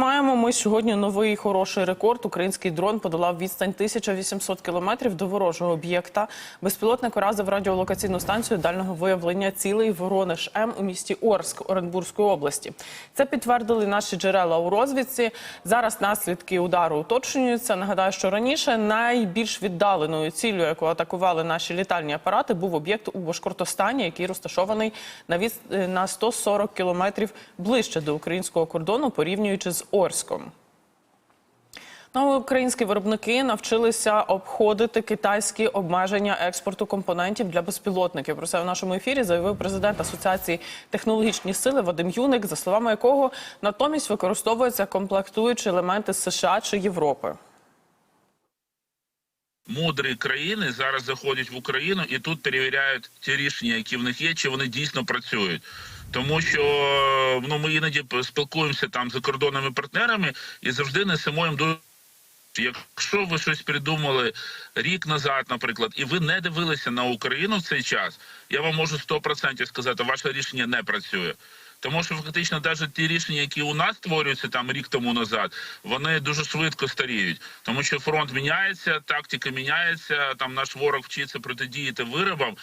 маємо ми сьогодні новий хороший рекорд. Український дрон подолав відстань 1800 кілометрів до ворожого об'єкта. Безпілотник уразив радіолокаційну станцію дальнього виявлення цілий Воронеж М у місті Орск Оренбурзької області. Це підтвердили наші джерела у розвідці. Зараз наслідки удару уточнюються. Нагадаю, що раніше найбільш віддаленою ціллю, яку атакували наші літальні апарати, був об'єкт у Башкортостані, який розташований на від на 140 кілометрів ближче до українського кордону, порівнюючи з Орськом. Ну, українські виробники навчилися обходити китайські обмеження експорту компонентів для безпілотників. Про це в нашому ефірі заявив президент Асоціації технологічні сили Вадим Юник, за словами якого натомість використовуються комплектуючі елементи США чи Європи. Мудрі країни зараз заходять в Україну і тут перевіряють ті рішення, які в них є, чи вони дійсно працюють. Тому що ну ми іноді спілкуємося там з закордонними партнерами і завжди несемо їм дуже. Якщо ви щось придумали рік назад, наприклад, і ви не дивилися на Україну в цей час, я вам можу 100% сказати, ваше рішення не працює. Тому що фактично навіть ті рішення, які у нас створюються там рік тому назад, вони дуже швидко старіють, тому що фронт міняється, тактика міняється. Там наш ворог вчиться протидіяти виробам.